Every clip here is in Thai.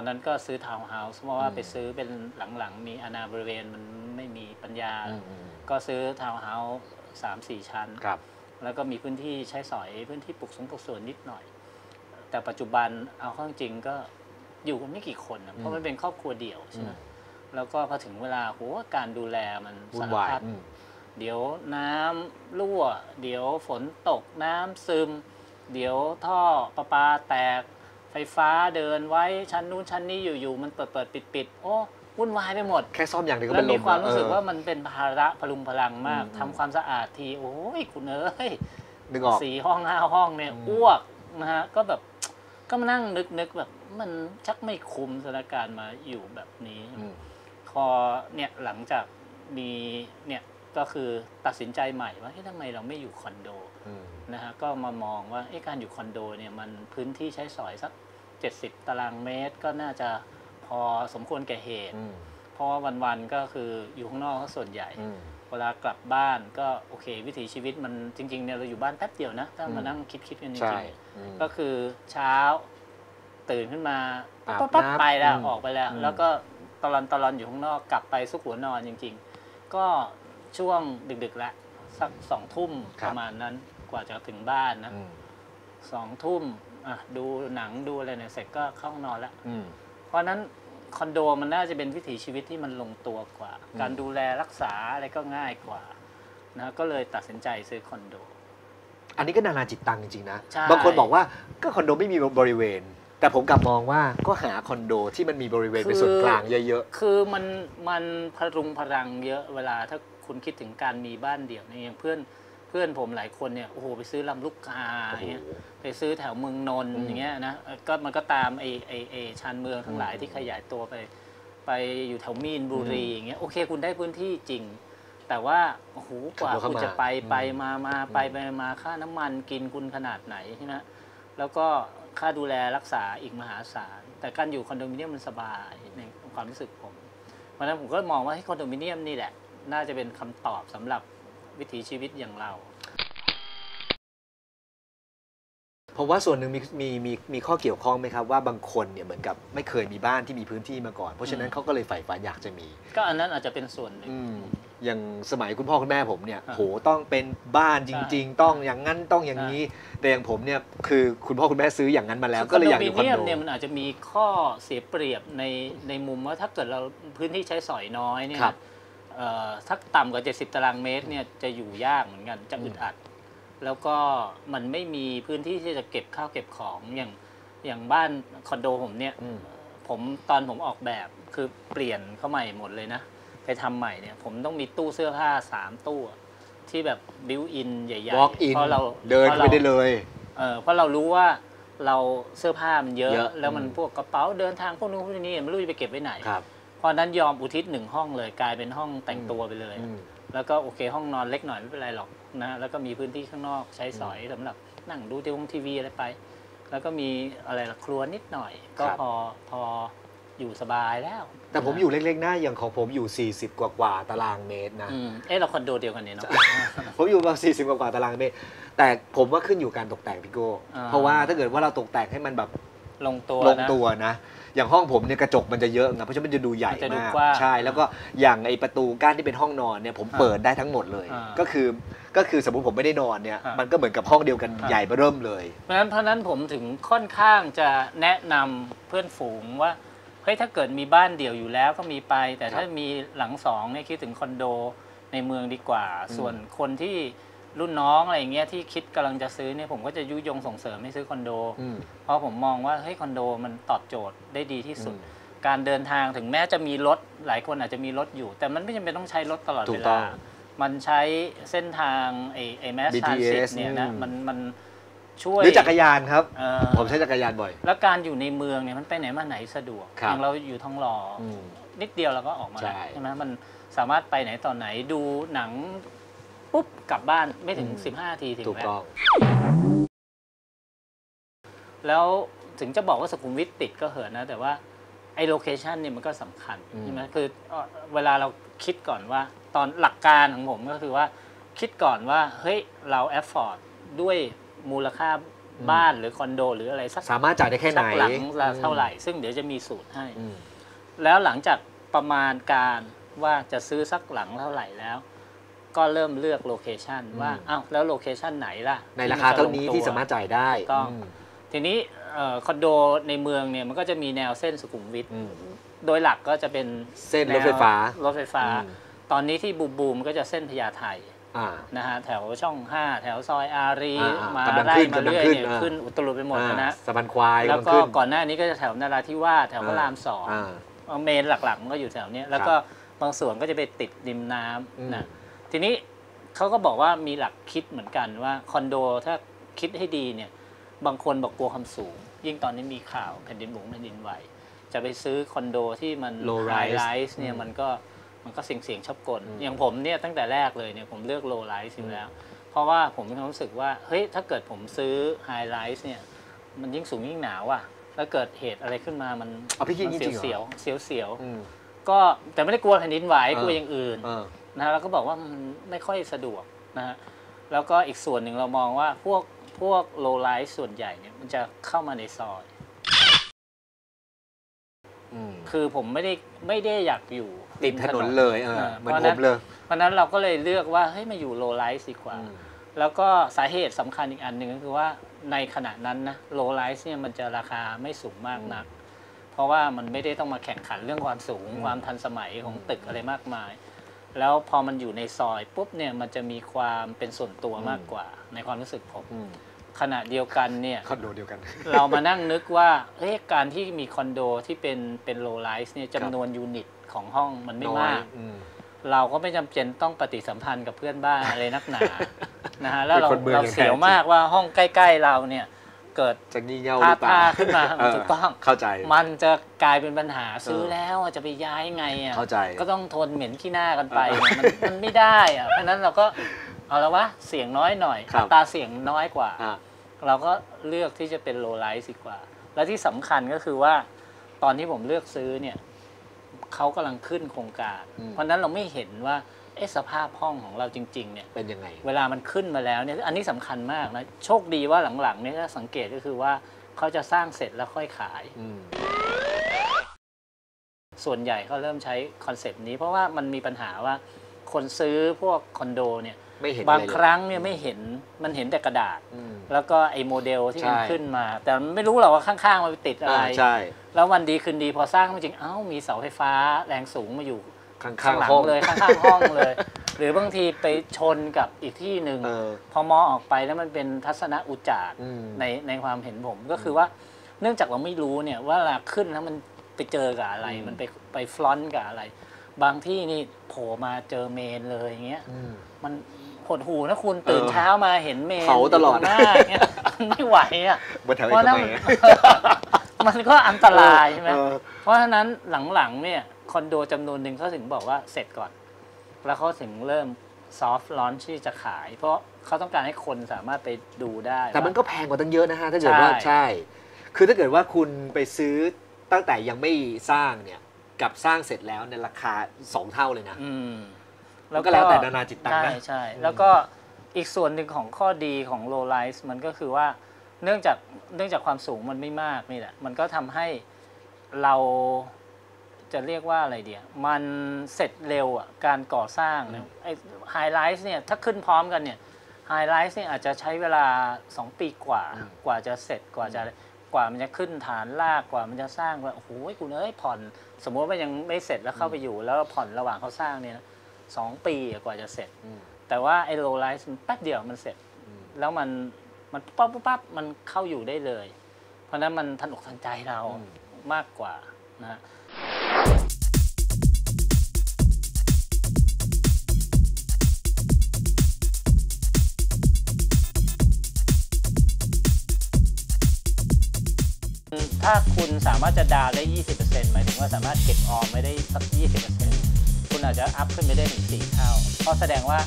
ตอนนั้นก็ซื้อทาวน์เฮาส์เพราะว่าอืมไปซื้อเป็นหลังๆ มีอนาบริเวณมันไม่มีปัญญาอืมอืมก็ซื้อทาวน์เฮาส์สามสี่ชั้นครับ แล้วก็มีพื้นที่ใช้สอยพื้นที่ปลูกสวนปลูกสวนนิดหน่อย แต่ปัจจุบันเอาเข้าจริงก็อยู่กันไม่กี่คนนะเพอืราะมมันเป็นครอบครัวเดี่ยวใช่ไหมอืมแล้วก็พอถึงเวลาโหการดูแลมันวุ่สานรวายพัดอืมเดี๋ยวน้ำรั่ว เดี๋ยวฝนตกน้ำซึม เดี๋ยวท่อประปาแตก ไฟฟ้าเดินไว้ชั้นนู้นชั้นนี้อยู่ๆมันเปิดเปิดปิดปิดๆโอ้วุ่นวายไปหมด แค่ซ่อมอย่างเดียวก็แล้วเป็นลมีมความรู้สึกเออว่ามันเป็นภาระพลุงพลังมากอืมทำความสะอาดที โอ้ยคุณเอ้ยนึกออกสี่ห้องห้าห้องเนี่ยอืมอ้วกนะฮะก็แบบก็มานั่งนึกนึกแบบมันชักไม่คุ้มสถานการณ์มาอยู่แบบนี้อืมพอเนี่ยหลังจากมีเนี่ยก็คือตัดสินใจใหม่ว่าเฮ้ยทำไมเราไม่อยู่คอนโดอืม นะฮะก็มามองว่าเอ๊ะการอยู่คอนโดเนี่ยมันพื้นที่ใช้สอยสัก 70 ตารางเมตร ก็น่าจะพอสมควรแก่เหตุอืมเพราะว่าวันๆก็คืออยู่ข้างนอกก็ส่วนใหญ่อืมเวลากลับบ้านก็โอเค วิถีชีวิตมันจริงๆเนี่ยเราอยู่บ้านแป๊บเดียวนะถ้าอืมมานั่งคิดๆกันจใช่ริงอืมๆก็คือเช้าตื่นขึ้นมาอาบปั๊บปั๊บน้ำไปแล้วอืมออกไปแล้วอืมแล้วก็ตลอนตลอนอยู่ข้างนอกกลับไปสุกหัวนอนจริง ๆ ก็ช่วงดึกๆละสักสองทุ่มประมาณนั้น กว่าจะถึงบ้านนะอืมสองทุ่มอะดูหนังดูอะไรเนี่ยเสร็จก็เข้าห้องนอนแล้ว อืม เพราะฉะนั้นคอนโดมันน่าจะเป็นวิถีชีวิตที่มันลงตัวกว่า อืม การดูแลรักษาอะไรก็ง่ายกว่านะก็เลยตัดสินใจซื้อคอนโด อันนี้ก็นานาจิตตังจริงๆนะ ใช่ บางคนบอกว่าก็คอนโดไม่มีบริเวณ แต่ผมกลับมองว่าก็หาคอนโดที่มันมีบริเวณเป็นส่วนกลางเยอะ คือมันมันพรุงพรังเยอะเวลาถ้าคุณคิดถึงการมีบ้านเดี่ยวเนี่ยอย่างเพื่อน เพื่อนผมหลายคนเนี่ยโอ้โหไปซื้อลำลูกกาๆอย่างเงี้ยโอ้โหไปซื้อแถวเมืองนนท์อืมอย่างเงี้ยนะเอ่อก็มันก็ตามไอไอไอชานเมืองทั้งหลายอืมที่ขยายตัวไป ไปอยู่แถวมีนบุรีอืมอย่างเงี้ยโอเค คุณได้พื้นที่จริง แต่ว่าโอ้โหกว่าขับรถเข้าคุณมาจะไปอืมไปมามาไปอืมไปมาค่าน้ำมันกินคุณขนาดไหนใช่ไหมแล้วก็ค่าดูแลรักษาอีกมหาศาล แต่การอยู่คอนโดมิเนียมมันสบายในความรู้สึกผม เพราะฉะนั้นผมก็มองว่าให้คอนโดมิเนียมนี่แหละ น่าจะเป็นคำตอบสำหรับ วิถีชีวิตอย่างเราผมว่าส่วนหนึ่งมีมีมีมีข้อเกี่ยวข้องไหมครับว่าบางคนเนี่ยเหมือนกับไม่เคยมีบ้านที่มีพื้นที่มาก่อน เพราะฉะนั้นอืมเขาก็เลยใฝ่ฝันอยากจะมีก็ก็อันนั้นอาจจะเป็นส่วนหนึ่ง อืมอย่างสมัยคุณพ่อคุณแม่ผมเนี่ยอะโหต้องเป็นบ้านจริง ๆ ต้องอย่างนั้นต้องอย่างใช่นี้ แต่อย่างผมเนี่ยคือคุณพ่อคุณแม่ซื้ออย่างนั้นมาแล้ว ก็เลยอยากอยู่คอนเนียโดมเนี่ยมันอาจจะมีข้อเสียเปรียบในในมุมว่าถ้าเกิดเราพื้นที่ใช้สอยน้อยเนี่ยครับ เอ่อถ้าต่ำกว่า 70 ตารางเมตรเนี่ยจะอยู่ยากเหมือนกันจะอึดอัด แล้วก็มันไม่มีพื้นที่ที่จะเก็บข้าวเก็บของอย่างอย่างบ้านคอนโดผมเนี่ยอืมผมตอนผมออกแบบคือเปลี่ยนเข้าใหม่หมดเลยนะ ไปทำใหม่เนี่ยผมต้องมีตู้เสื้อผ้าสามตู้อะที่แบบบิวอินใหญ่ walk in เพราะเราเดินพราะไปราได้เลย เออเพราะเรารู้ว่าเราเสื้อผ้ามันเยอะ เยอะ แล้วมันอืมพวกกระเป๋าเดินทางพวกนู้นพวกนี้ไม่รู้จะไปเก็บไว้ไหนครับ เพราะฉะนั้นยอมอุทิศหนึ่งห้องเลยกลายเป็นห้องแต่งตัวไปเลยอืมแล้วก็โอเคห้องนอนเล็กหน่อยไม่เป็นไรหรอกนะแล้วก็มีพื้นที่ข้างนอกใช้สอยสำหรับนั่งดูทีวงทีวีอะไรไป แล้วก็มีอะไรละครัวนิดหน่อย ก็ครับพอพออยู่สบายแล้ว แต่ผมอยู่เล็กๆนะอย่างของผมอยู่ 40 กว่ากว่าๆตารางเมตรนะอืมเอ๊ะเราคอนโดเดียวกันเนี่ยเนาะผมอยู่ประมาณ40 กว่าๆตารางเมตร แต่ผมว่าขึ้นอยู่การตกแต่งพี่โก้อ่าเพราะว่าถ้าเกิดว่าเราตกแต่งให้มันแบบลงตัวลงนะตัวนะ อย่างห้องผมเนี่ยกระจกมันจะเยอะนะเพราะฉะนั้นมันจะดูใหญ่มันจะดูมากกว้างใช่ แล้วก็อย่างไอประตูกั้นที่เป็นห้องนอนเนี่ยผมอ่าเปิดได้ทั้งหมดเลย อ่าก็คือก็คือสมมติผมไม่ได้นอนเนี่ยอ่ามัมันก็เหมือนกับห้องเดียวกันอ่า ใหญ่เบ้อเริ่มเลย เพราะฉะนั้นเพราะฉะนั้นผมถึงค่อนข้างจะแนะนำเพื่อนฝูงว่าเฮ้ยถ้าเกิดมีบ้านเดี่ยวอยู่แล้วก็มีไป แต่ถ้ามีหลังสองเนี่ยคิดถึงคอนโดในเมืองดีกว่าอืมส่วนคนที่ รุ่นน้องอะไรอย่างเงี้ยที่คิดกำลังจะซื้อเนี่ยผมก็จะยุยงส่งเสริมให้ซื้อคอนโดอืมเพราะผมมองว่าเฮ้ยคอนโดมันตอบโจทย์ได้ดีที่สุดอืมการเดินทางถึงแม้จะมีรถหลายคนอาจจะมีรถอยู่ แต่มันไม่จำเป็นต้องใช้รถตลอดถูเวกต้ลาองมันใช้เส้นทางไอ้ไอ้แมสทรานสิต BTS เนี่ยนะอืมมันมันช่วยหรือจักรยานครับเอ่อผมใช้จักรยานบ่อย แล้วการอยู่ในเมืองเนี่ยมันไปไหนมาไหนสะดวกครับอย่างเราอยู่ทองหล่อออืมนิดเดียวเราก็ออกมาแล้วใช่ใช่ไหมมันสามารถไปไหนต่อไหนดูหนัง ปุ๊บกลับบ้านไม่ถึงอืม15นาทีถึงถูกแล้วต้องแล้วถึงจะบอกว่าสุขุมวิทติดก็เหอะนะ แต่ว่าไอ้โลเคชันเนี่ยมันก็สำคัญอืมใช่ไหมคือเอ่อเวลาเราคิดก่อนว่า ตอนหลักการของผมก็คือว่าคิดก่อนว่า เฮ้ย เราแอฟฟอร์ดด้วยมูลค่าอืมบ้านหรือคอนโด หรืออะไรสักสามารถจ่ายได้แค่ไหนสักหลังละเท่าไหร่ ซึ่งเดี๋ยวจะมีสูตรให้อืมแล้วหลังจากประมาณการว่าจะซื้อสักหลังเท่าไหร่แล้ว ก็เริ่มเลือกโลเคชันว่าอ้าวแล้วโลเคชันไหนล่ะในราคาเท่านี้จะลงตัวที่สามารถจ่ายได้ถูกต้องมทีนี้เอ่อคอนโดในเมืองเนี่ยมันก็จะมีแนวเส้นสุขุมวิทอืมโดยหลักก็จะเป็นเส้นรถไฟฟ้าแนวรถไฟฟ้าอืมตอนนี้ที่บูมบูมก็จะเส้นพญาไทอ่านะฮะแถวช่อง 5 แถวซอยอารีอ่าอ่ามากำลังไล่ขึ้นมาเรื่อยกำลังขึ้นเนี่ยอ่าขึ้นอุตลุดไปหมดนะอ่าสะพานควายแล้วำงก็ขึ้นก่อนหน้านี้ก็จะแถวนราธิวาสแถวพระรามสองอ่าเมนหลักๆมันก็อยู่แถวเนี้ยแล้วก็บางส่วนก็จะไปติดริมน้อืมำนะ ทีนี้เขาก็บอกว่ามีหลักคิดเหมือนกันว่าคอนโดถ้าคิดให้ดีเนี่ยบางคนบอกกลัวความสูง ยิ่งตอนนี้มีข่าวแผ่นดินหมุนแผ่นดินไหวจะไปซื้อคอนโดที่มัน Low ไฮ rise ไลท์เนี่ยอืมมันก็มันก็เสี่ยงเสี่ยงๆชอบกลอืมอย่างผมเนี่ยตั้งแต่แรกเลยเนี่ยผมเลือกโลไลท์อยู่แล้ว เพราะว่าผมมีความรู้สึกว่าเฮ้ยถ้าเกิดผมซื้อไฮไลท์เนี่ยมันยิ่งสูงยิ่งหนาวอะแล้วเกิดเหตุอะไรขึ้นมามันเอาพี่คิดมันจริงๆเหรอเสียวๆเสียวเสียวๆอืมก็แต่ไม่ได้กลัวแผ่นดินไหวเออกลัวอย่างอื่นเออ นะฮะแล้วก็บอกว่ามันไม่ค่อยสะดวกนะฮะแล้วก็อีกส่วนหนึ่งเรามองว่าพวกพวกโลไลท์ส่วนใหญ่เนี่ยมันจะเข้ามาในซอยอืมคือผมไม่ได้ไม่ได้อยากอยู่ติดถนนเลยเออเออเหมือนพราะผฉะมเลยเพราะฉะนั้นเราก็เลยเลือกว่าเฮ้ยมาอยู่โลไลท์ดีกว่าอืมแล้วก็สาเหตุสำคัญอีกอันหนึ่งก็คือว่าในขณะนั้นนะโลไลท์เนี่ยมันจะราคาไม่สูงมากนัก เพราะว่ามันไม่ได้ต้องมาแข่งขันเรื่องความสูงอืมความทันสมัยของตึกอะไรมากมาย แล้วพอมันอยู่ในซอยปุ๊บเนี่ยมันจะมีความเป็นส่วนตัวมากกว่า ในความรู้สึกผมอืมขณะเดียวกันเนี่ยคอนโดเดียวกัน เรามานั่งนึกว่าเฮ้ยการที่มีคอนโดที่เป็นเป็นโลไลท์เนี่ยจำนวนยูนิตของห้องมันไม่น้อยมากอืมเราก็ไม่จำเป็นต้องปฏิสัมพันธ์กับเพื่อนบ้านอะไรนักหนานะฮะแล้วเราเป็นคนเมืองเราอย่างแท้เสียวมากว่าห้องใกล้ ๆ เราเนี่ย เกิดจะงี่เง่าพหลารืดอเปล่าท่าขึ้นมาเออถูกต้องเข้าใจ มันจะกลายเป็นปัญหาซื้อเออแล้วจะไปย้ายไงอะเข้าใจ ก็ต้องทนเหม็นขี้หน้ากันไปเออมันมันไม่ได้อะเพราะฉะนั้นเราก็เอาละวะเสียงน้อยหน่อยครับอัตราเสียงน้อยกว่าอะเราก็เลือกที่จะเป็นโลไลท์สิกว่า และที่สำคัญก็คือว่า ตอนที่ผมเลือกซื้อเนี่ยเขากำลังขึ้นโครงการอืมเพราะฉะนั้นเราไม่เห็นว่า เอะสภาพห้องของเราจริงๆเนี่ยเป็นยังไง เวลามันขึ้นมาแล้วเนี่ยอันนี้สำคัญมากนะโชคดีว่าหลังๆเนี่ยถ้าสังเกตก็คือว่าเขาจะสร้างเสร็จแล้วค่อยขายอืมส่วนใหญ่เขาเริ่มใช้คอนเซปต์นี้ เพราะว่ามันมีปัญหาว่าคนซื้อพวกคอนโดเนี่ยไม่เห็นบางอะไเลยครั้งเนี่ยไม่เห็นมันเห็นแต่กระดาษอืมแล้วก็ไอ้โมเดลที่มันใช่ขึ้นมา แต่ไม่รู้หรอกว่าข้างๆมันไปติดอะไรอ่าใช่แล้ววันดีคืนดีพอสร้างจริงเอ้ามีเสาไฟฟ้าแรงสูงมาอยู่ ข้างข้างหลัๆงห้อง เลยข้างๆห้องเลย หรือบางทีไปชนกับอีกที่หนึ่งเออ พอมองออกไปแล้วมันเป็นทัศนอุจจาระอืม ในในความเห็นผมก็คือว่า เนื่องจากเราไม่รู้เนี่ยว่าเวลาขึ้นแล้วมันไปเจอกับอะไร อืม มันไปไปฟลอนต์กับอะไร บางที่นี่โผล่มาเจอเมนเลยอย่างเงี้ย อืม มันหดหูนะคุณตื่นเออเช้ามาเห็นเมนเผาตลอด ยู่รงหน้าอย่างเงี้ยมันไม่ไหวอะ บนแถวเพเอกราะนั่มันยอะ มันก็อันตรายใช่ไหมเออ เพราะฉะนั้นหลังๆเนี่ย คอนโดจำนวนหนึ่งเขาถึงบอกว่าเสร็จก่อน แล้วเขาถึงเริ่มซอฟต์ลอนที่จะขาย เพราะเขาต้องการให้คนสามารถไปดูได้แต่มันว่าก็แพงกว่าตั้งเยอะนะฮะถ้าเกิดว่าใช่ใช่ คือถ้าเกิดว่าคุณไปซื้อตั้งแต่ยังไม่สร้างเนี่ยกับสร้างเสร็จแล้วเนี่ยราคาสองเท่าเลยนะอืมมันก็แล้วแต่นานาจิตตังใช่นะใช่อืมแล้วก็อีกส่วนหนึ่งของข้อดีของโลไลท์มันก็คือว่าเนื่องจากเนื่องจากความสูงมันไม่มากนี่แหละมันก็ทำให้เรา จะเรียกว่าอะไรเดียวมันเสร็จเร็วอะการก่อสร้างเนี่ยไอ้ไฮไลท์เนี่ยถ้าขึ้นพร้อมกันเนี่ยไฮไลท์เนี่ยอาจจะใช้เวลา 2 ปีกว่าอืมกว่าจะเสร็จกว่าจะกว่ามันจะขึ้นฐานรากกว่ามันจะสร้างว่าโอ้โหคุณเอ้ยผ่อน สมมติว่ายังไม่เสร็จแล้วเข้าไปอยู่ แล้วผ่อนระหว่างเขาสร้างเนี่ยนะสองปีอะกว่าจะเสร็จอืมแต่ว่าไอ้โลไลท์มันแป๊บเดียวมันเสร็จอืมแล้วมันมันปั๊บปั๊บปั๊บมันเข้าอยู่ได้เลย เพราะฉะนั้นมันทันอกทันใจเราอืมมากกว่านะ ถ้าคุณสามารถจะดาวน์ได้ 20%หมายถึงว่าสามารถเก็บออมไว้ได้สัก 20%คุณอาจจะอัพขึ้นไปได้ถึง4เท่า เพราะแสดงว่า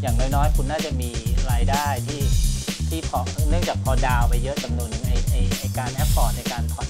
อย่างน้อยๆ คุณน่าจะมีรายได้ที่ที่พอเนื่องจากพอดาวไปเยอะจำนวนหนึงไอไอไอการแอฟฟอร์ดในการผ่อน